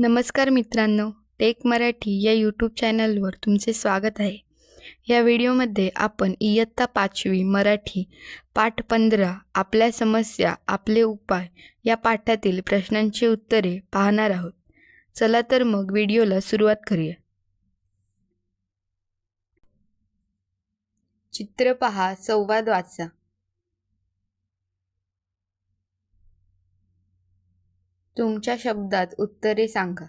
नमस्कार मित्रांनो टेक मराठी या यूट्यूब चॅनलवर तुमचे स्वागत आहे. या व्हिडिओमध्ये आपण इयत्ता पाचवी मराठी पाठ पंधरा आपल्या समस्या आपले उपाय या पाठातील प्रश्नांची उत्तरे पाहणार आहोत. चला तर मग व्हिडिओला सुरुवात करूया. चित्र पहा संवाद वाचा. तुमच्या शब्दात उत्तरे सांगा.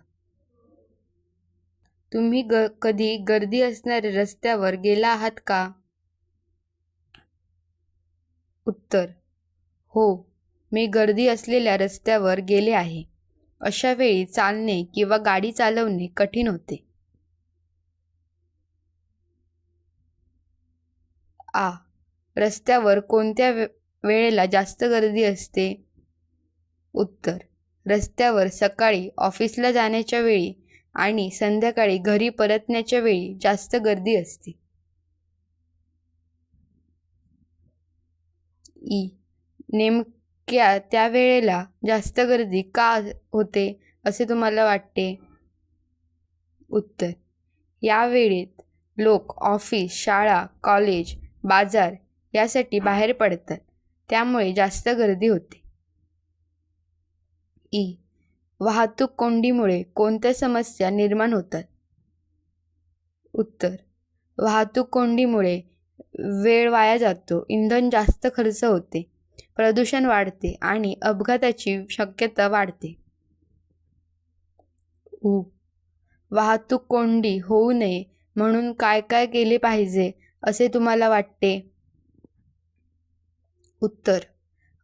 तुम्ही ग कधी गर्दी असणाऱ्या रस्त्यावर गेला आहात का? उत्तर हो मी गर्दी असलेल्या रस्त्यावर गेले आहे. अशा वेळी चालणे किंवा गाडी चालवणे कठीण होते. आ रस्त्यावर कोणत्या वे वेळेला जास्त गर्दी असते? उत्तर रस्त्यावर सकाळी ऑफिसला जाण्याच्या वेळी आणि संध्याकाळी घरी परतण्याच्या वेळी जास्त गर्दी असते. ई. नेमक्या त्या वेळेला जास्त गर्दी का होते असे तुम्हाला वाटते? उत्तर. या वेळेत लोक ऑफिस शाळा कॉलेज बाजार यासाठी बाहेर पडतात. त्यामुळे जास्त गर्दी होते. ई. वाहतूक कोंडीमुळे कोणत्या समस्या निर्माण होतात? उत्तर. वाहतूक कोंडीमुळे वेळ वाया जातो. इंधन जास्त खर्च होते. प्रदूषण वाढते आणि अपघाताची शक्यता वाढते. उ. वाहतूक कोंडी होऊ नये म्हणून काय काय केले पाहिजे असे तुम्हाला वाटते? उत्तर.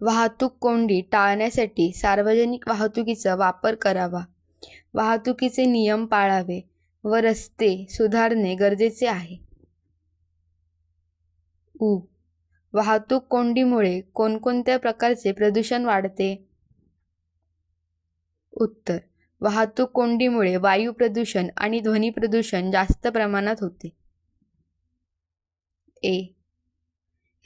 वाहतूक कोंडी टाळण्यासाठी सार्वजनिक वाहतुकीचा वापर करावा. वाहतुकीचे नियम पाळावे व रस्ते सुधारणे गरजेचे आहे. उ. वाहतूक कोंडीमुळे कोणकोणत्या प्रकारचे प्रदूषण वाढते? उत्तर. वाहतूक कोंडीमुळे वायू प्रदूषण आणि ध्वनी प्रदूषण जास्त प्रमाणात होते. ए.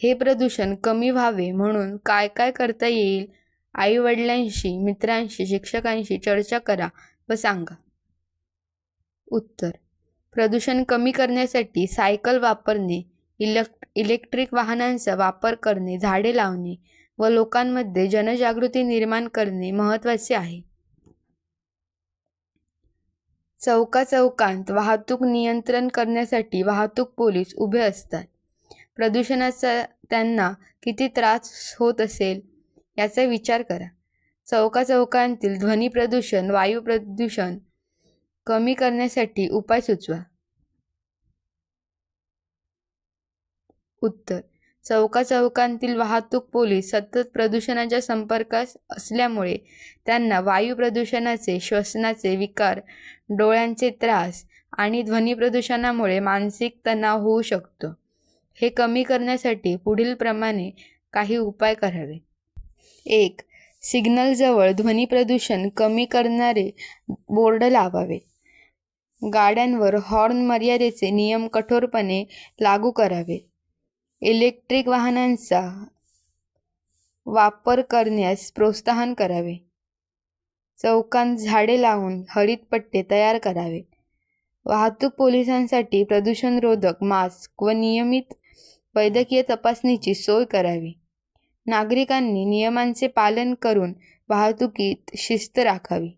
हे प्रदूषण कमी व्हावे म्हणून काय काय करता येईल? आईवडिलांशी मित्रांशी शिक्षकांशी चर्चा करा व सांगा. उत्तर. प्रदूषण कमी करण्यासाठी सायकल वापरणे इलेक्ट इलेक्ट्रिक वाहनांचा वापर करणे झाडे लावणे व लोकांमध्ये जनजागृती निर्माण करणे महत्त्वाचे आहे. चौका चौकांत वाहतूक नियंत्रण करण्यासाठी वाहतूक पोलीस उभे असतात. प्रदूषणाचा त्यांना किती त्रास होत असेल याचा विचार करा. चौकाचौकांतील ध्वनी प्रदूषण वायू प्रदूषण कमी करण्यासाठी उपाय सुचवा. उत्तर. चौकाचौकांतील वाहतूक पोलीस सतत प्रदूषणाच्या संपर्कात असल्यामुळे त्यांना वायू प्रदूषणाचे श्वसनाचे विकार डोळ्यांचे त्रास आणि ध्वनी प्रदूषणामुळे मानसिक तणाव होऊ शकतो. हे कमी करण्यासाठी पुढीलप्रमाणे काही उपाय करावे. एक सिग्नलजवळ ध्वनी प्रदूषण कमी करणारे बोर्ड लावावे. गाड्यांवर हॉर्न मर्यादेचे नियम कठोरपणे लागू करावे. इलेक्ट्रिक वाहनांचा वापर करण्यास प्रोत्साहन करावे. चौकांत झाडे लावून हरित पट्टे तयार करावे. वाहतूक पोलिसांसाठी प्रदूषणरोधक मास्क व नियमित वैद्यकीय तपासणीची सोय करावी. नागरिकांनी नियमांचे पालन करून वाहतुकीत शिस्त राखावी.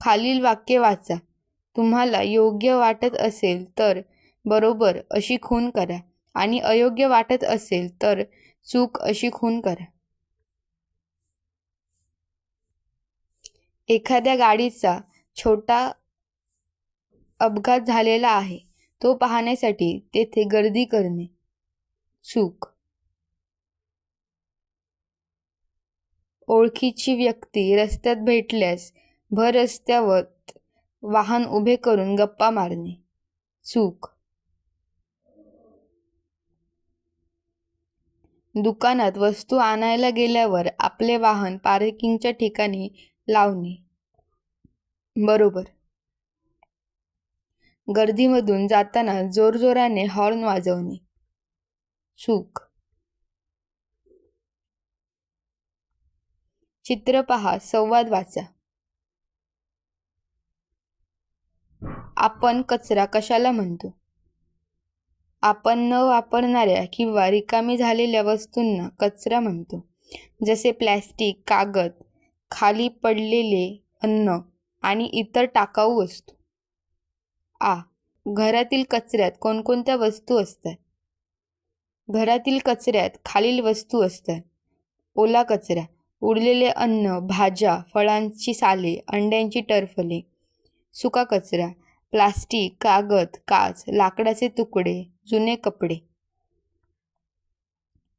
खालील वाक्य वाचा. तुम्हाला योग्य वाटत असेल तर बरोबर अशी खून करा आणि अयोग्य वाटत असेल तर चूक अशी खून करा. एखाद्या गाडीचा छोटा अपघात झालेला आहे. तो पाहण्यासाठी तेथे गर्दी करणे. चूक. ओळखीची व्यक्ती रस्त्यात भेटल्यास भर रस्त्यावर वाहन उभे करून गप्पा मारणे. चूक. दुकानात वस्तू आणायला गेल्यावर आपले वाहन पार्किंगच्या ठिकाणी लावणे. बरोबर. गर्दीमधून जाताना जोरजोराने हॉर्न वाजवणे. चूक चित्र पहा संवाद वाचा. आपण कचरा कशाला म्हणतो? आपण न वापरणाऱ्या किंवा रिकामी झालेल्या वस्तूंना कचरा म्हणतो. जसे प्लॅस्टिक कागद खाली पडलेले अन्न आणि इतर टाकाऊ वस्तू. आ घरातील कचऱ्यात कोणकोणत्या वस्तू असतात? घरातील कचऱ्यात खालील वस्तू असतात. ओला कचरा उरलेले अन्न भाज्या फळांची साले अंड्यांची टरफले सुका कचरा प्लास्टिक कागद काच लाकडाचे तुकडे जुने कपडे.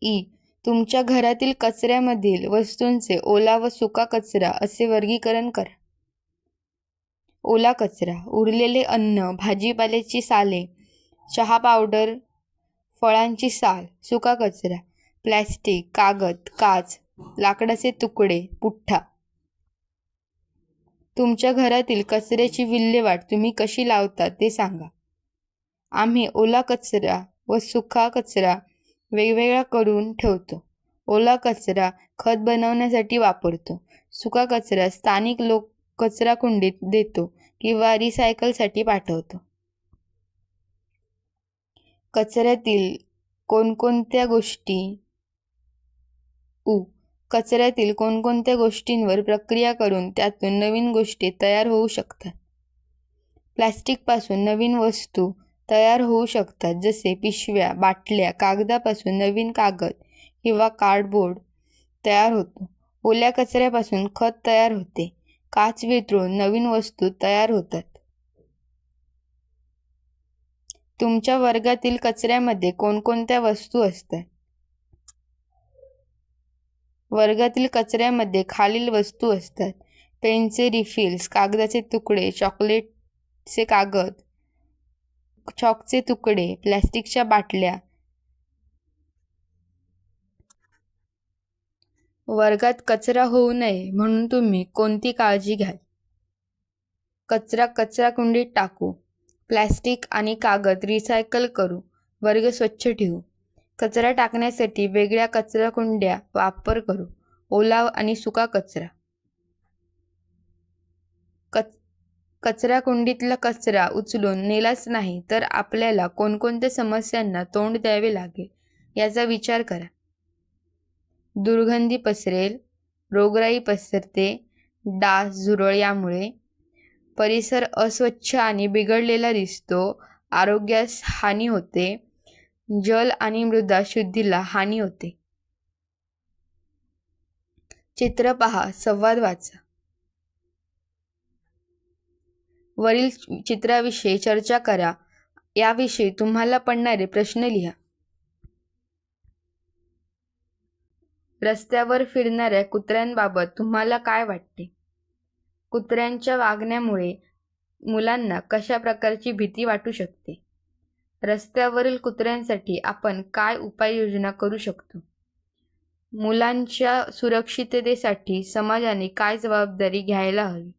ई तुमच्या घरातील कचऱ्यामधील वस्तूंचे ओला व सुका कचरा असे वर्गीकरण करा. ओला कचरा उरलेले अन्न भाजीपाल्याची साले चहा पावडर फळांची साल सुका कचरा प्लॅस्टिक कागद काच लाकडाचे तुकडे पुठ्ठा. तुमच्या घरातील कचऱ्याची विल्हेवाट तुम्ही कशी लावता ते सांगा. आम्ही ओला कचरा व सुका कचरा वेगवेगळा करून ठेवतो. ओला कचरा खत बनवण्यासाठी वापरतो. सुका कचरा स्थानिक लोक कचरा कुंडीत देतो किंवा रिसायकलसाठी पाठवतो. कचऱ्यातील कोणकोणत्या गोष्टी उ कचऱ्यातील कोणकोणत्या गोष्टींवर प्रक्रिया करून त्यातून नवीन गोष्टी तयार होऊ शकतात? प्लॅस्टिकपासून नवीन वस्तू तयार होऊ शकतात जसे पिशव्या बाटल्या कागदापासून नवीन कागद किंवा कार्डबोर्ड तयार होतो. ओल्या कचऱ्यापासून खत तयार होते. काच वितळून नवीन वस्तू तयार होतात. तुमच्या वर्गातील कचऱ्यामध्ये कोणकोणत्या वस्तू असतात? वर्गातील कचऱ्यामध्ये खालील वस्तू असतात. पेनचे रिफिल्स कागदाचे तुकडे चॉकलेटचे कागद चॉकचे तुकडे प्लॅस्टिकच्या बाटल्या वर्गात कचरा होऊ नये म्हणून तुम्ही कोणती काळजी घ्याल? कचरा कचरा कुंडीत टाकू. प्लॅस्टिक आणि कागद रिसायकल करू. वर्ग स्वच्छ ठेवू. कचरा टाकण्यासाठी वेगळ्या कचरा कुंड्या वापर करू. ओला आणि सुका कचरा. कच कचरा कुंडीतला कचरा उचलून नेलाच नाही तर आपल्याला कोणकोणत्या समस्यांना तोंड द्यावे लागेल याचा विचार करा. दुर्गंधी पसरेल रोगराई पसरते डास झुरळ यामुळे. परिसर अस्वच्छ आणि बिघडलेला दिसतो आरोग्यास हानी होते जल आणि मृदा शुद्धीला हानी होते. चित्र पहा संवाद वाचा. वरील चित्राविषयी चर्चा करा याविषयी तुम्हाला पडणारे प्रश्न लिहा. रस्त्यावर फिरणाऱ्या कुत्र्यांबाबत तुम्हाला काय वाटते? कुत्र्यांच्या वागण्यामुळे मुलांना कशा प्रकारची भीती वाटू शकते? रस्त्यावरील कुत्र्यांसाठी आपण काय उपाययोजना करू शकतो? मुलांच्या सुरक्षिततेसाठी समाजाने काय जबाबदारी घ्यायला हवी?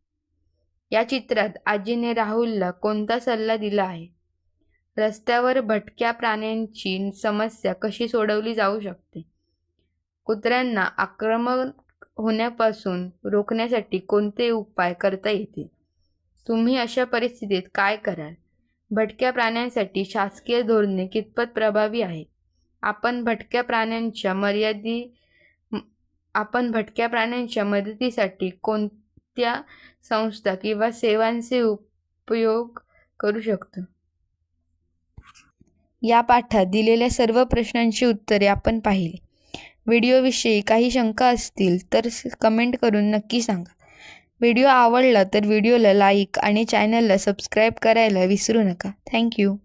या चित्रात आजीने राहुलला कोणता सल्ला दिला आहे? रस्त्यावर भटक्या प्राण्यांची समस्या कशी सोडवली जाऊ शकते? कुत्र्यांना आक्रमक होण्यापासून रोखण्यासाठी कोणते उपाय करता येतील? तुम्ही अशा परिस्थितीत काय कराल? भटक्या प्राण्यांसाठी शासकीय धोरणे कितपत प्रभावी आहेत आपण भटक्या प्राण्यांच्या मर्यादी आपण भटक्या प्राण्यांच्या मदतीसाठी कोणत्या संस्था किंवा सेवांचे उपयोग करू शकतो? या पाठात दिलेल्या सर्व प्रश्नांची उत्तरे आपण पाहिली. व्हिडिओविषयी काही शंका असतील तर कमेंट करून नक्की सांगा. व्हिडिओ आवडला तर व्हिडिओला लाईक आणि चॅनलला सबस्क्राईब करायला विसरू नका. थँक्यू